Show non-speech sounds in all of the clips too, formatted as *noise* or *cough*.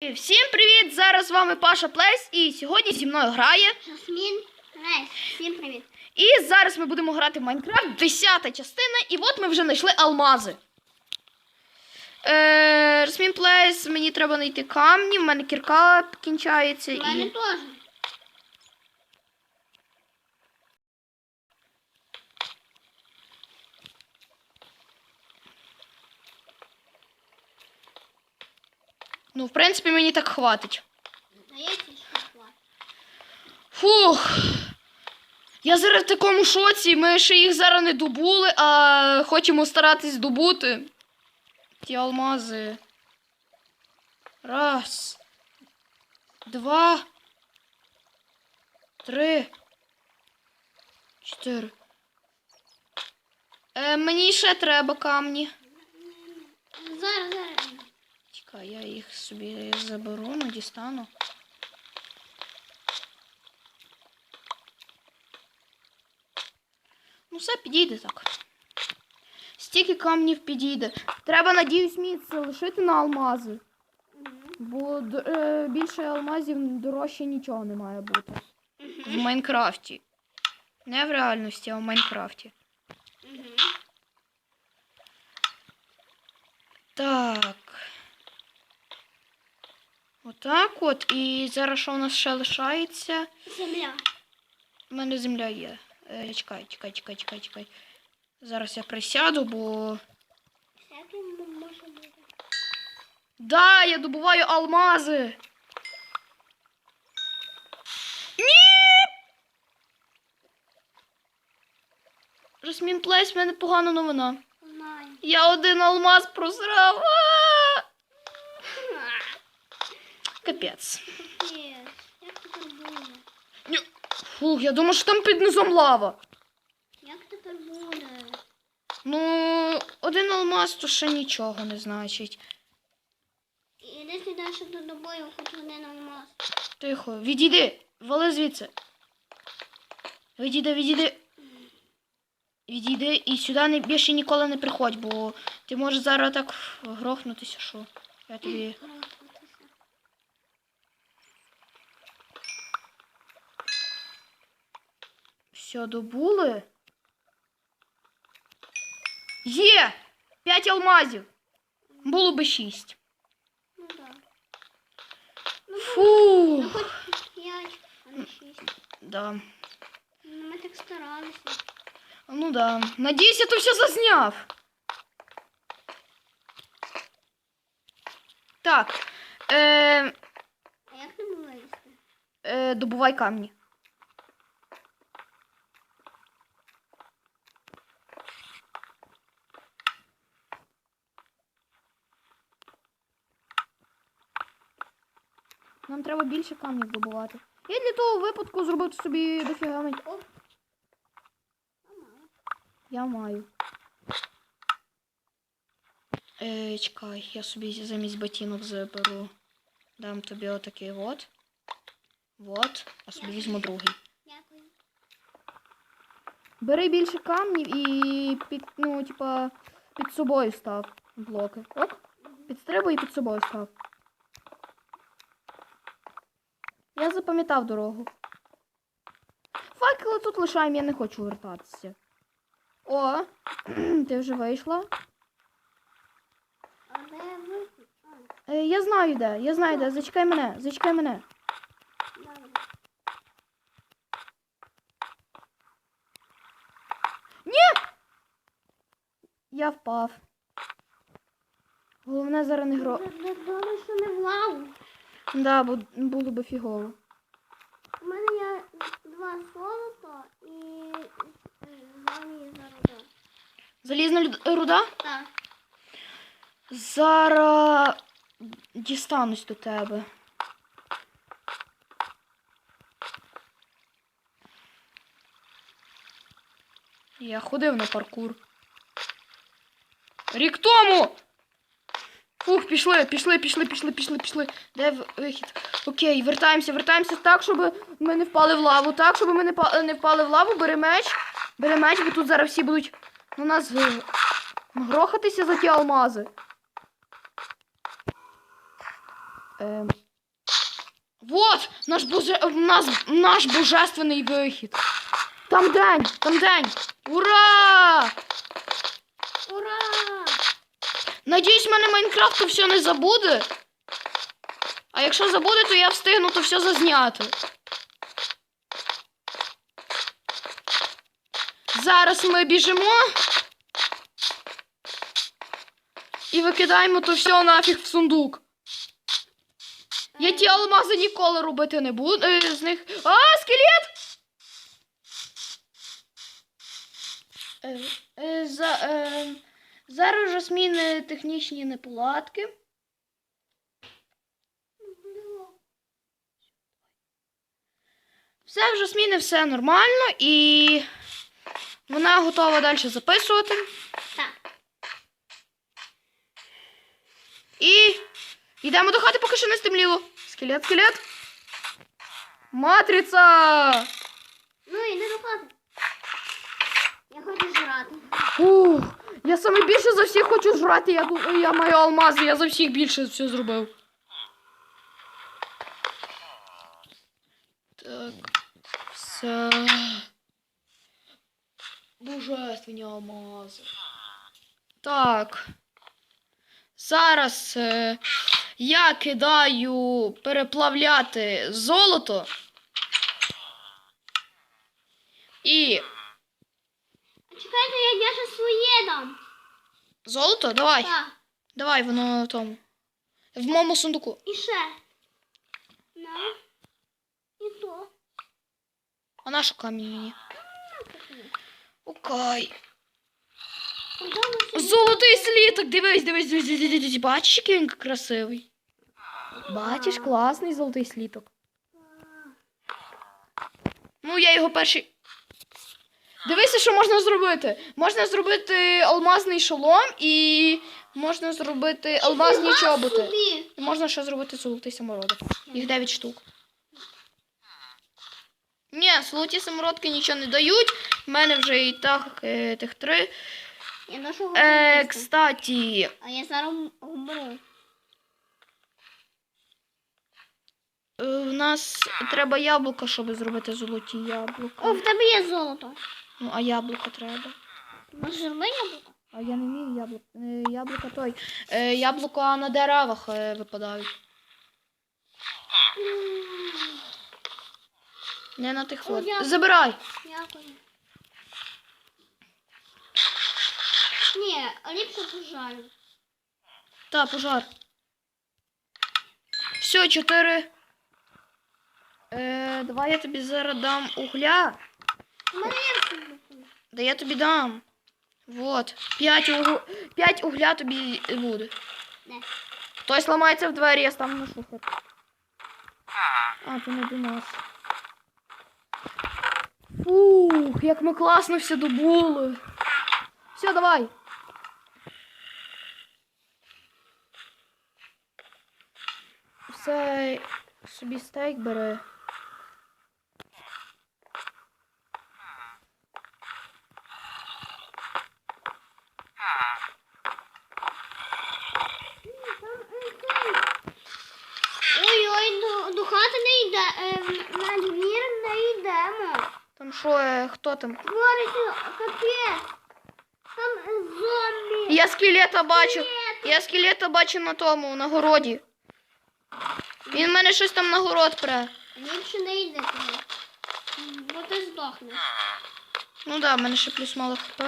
Всім привіт! Зараз з вами Паша Плейс і сьогодні зі мною грає. Жасмін, Рейс, всім привіт. І зараз ми будемо грати в Майнкрафт, 10 частина, і от ми вже знайшли алмази. Е, Жасмін Плейс, мені треба знайти камні, в мене кірка кінчається. У мене І... теж. Ну, в принципі, мені так хватить. Здається, що хватить. Фух. Я зараз в такому шоці, ми ще їх зараз не добули, а хочемо старатись добути. Ті алмази. Раз. Два. Три. Чотири. Е, мені ще треба камні. Зараз, зараз. Чекай, я їх собі заберу, ну дістану. Ну, все підійде так. Стільки камнів підійде. Треба, надіюсь, місце лишити на алмази. Бо е, більше алмазів дорожче нічого не має бути. В Майнкрафті. Не в реальності, а в Майнкрафті. Так. Отак от. І зараз що у нас ще лишається? Земля. У мене земля є. Е, чекай, чекай, чекай, чекай, чекай. Зараз я присяду, бо. Да, я добуваю алмази. Ні! Жасмін Плейс, в мене погана новина. Знаю. Я один алмаз просрав. А! Капець. Капець. Як тепер буде? Ні. Фух, я думаю, що там під низом лава. Як тепер буде? Ну, один алмаз то ще нічого не значить. І йди далі до добою, хоч один алмаз. Тихо, відійди, вали звідси. Відійди, відійди. Відійди і сюди не, більше ніколи не приходь, бо ти можеш зараз так грохнутися, що я тобі. Все, добули. Є! П'ять алмазів. Було би шість. Ну так. Фу. Ну хоч п'ять, а не шість. Да. Ну, Ми так старалися. Ну да. Надіюсь, я то все зазняв. Так. Е, А як не було їсти? е, добувай камні. Нам треба більше камнів добувати. Я для того випадку зробив собі дофіга. О. Я маю. Е, чекай, я собі замість ботинок заберу. Дам тобі отакий от. Вот. А собі візьму другий. Дякую. Бери більше камнів і під, ну, типа, під собою став блоки. Ок? Підстрибуй і під собою став. Я запам'ятав дорогу. Факели тут лишаємо, я не хочу вертатися. О, *clears throat* ти вже вийшла. Е, я знаю де, я знаю де. Зачекай мене, зачекай мене. добре. Я впав. Головне зараз не гро. Що не в. Да, бо було би фігово. У мене є два золота і залізна руда. Залізна люд- руда? Так. Зараз дістанусь до тебе. Я ходив на паркур. Рік тому! Фух, пішли, пішли, пішли, пішли, пішли, пішли. Де вихід? Окей, вертаємося, вертаємося так, щоб ми не впали в лаву. Так, щоб ми не, не впали в лаву, бери меч. Бери меч, бо тут зараз всі будуть на нас е, грохатися за ті алмази. Ем. Вот! Наш, боже... наш, наш божественний вихід. Там день! Там день! Ура! Ура! Надіюсь, в мене Майнкрафт все не забуде. А якщо забуде, то я встигну то все зазняти. Зараз ми біжимо. І викидаємо то все нафіг в сундук. Я ті алмази ніколи робити не буду е, з них. А, скелет! Е, е, за, е, зараз вже зміни технічні неполадки. Все вже зміни, все нормально і вона готова далі записувати. Так. І йдемо до хати, поки що не стемліло. Скелет, скелет. Матриця! Ну, іди до хати. Я хочу жрати. Ух, я саме більше за всіх хочу жрати. Я, я маю алмази, я за всіх більше все зробив. Так. Все. Божественні алмази. Так. Зараз е, я кидаю переплавляти золото. І Чекайте, я, я ще своє дам. золото? Давай. Так. Давай, воно в тому. В моєму сундуку. І ще. На. І то. А нашу камінь мені. Окей. Ми ще- Золотий сліток! Дивись, дивись, дивись, дивись, дивись. Бачиш, який він красивий. Бачиш, класний золотий сліток. Ну, я його перший. Дивися, що можна зробити. Можна зробити алмазний шолом і можна зробити алмазні чоботи. І можна ще зробити золотий самородок. Їх 9 штук. Ні, золоті самородки нічого не дають. У мене вже і так е, тих три. Я ношу Е, кстати, А я зараз умру. е, в нас треба яблука, щоб зробити золоті яблука. О, в тебе є золото. Ну, а яблука треба. Може, зроби яблуко? А я не вмію яблука. Е, яблука той. Е, яблука на деревах е, випадають. Не на тих от. Забирай. Дякую. Ні, ліпше пожарю. Та, пожар. Все, чотири. Е, давай я тобі зараз дам угля. У мене є. Да я тобі дам. Вот. П'ять, угу... П'ять угля тобі буде. Не. Хтось ламається в двері, я ставлю на шухер. А, то не нас. Фух, як ми класно все добули. Все, давай. Все собі стейк бери. Ой-ой, до, до хати не йде. Е, на двір не йдемо. Там е, хто там? Там е, зомбі. Я скелета бачу. Я скелета бачу на тому, на городі. Він в мене щось там на город пре. Ліпше не йде туди. Бо ти здохнеш. Ну да, в мене ще плюс мало хп.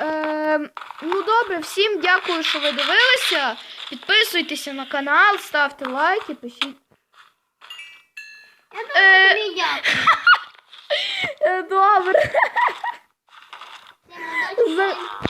Е, ну добре, всім дякую, що ви дивилися. Підписуйтеся на канал, ставте лайки, пишіть. Я Е. дуже тобі дякую. *laughs* Dobra. Zero.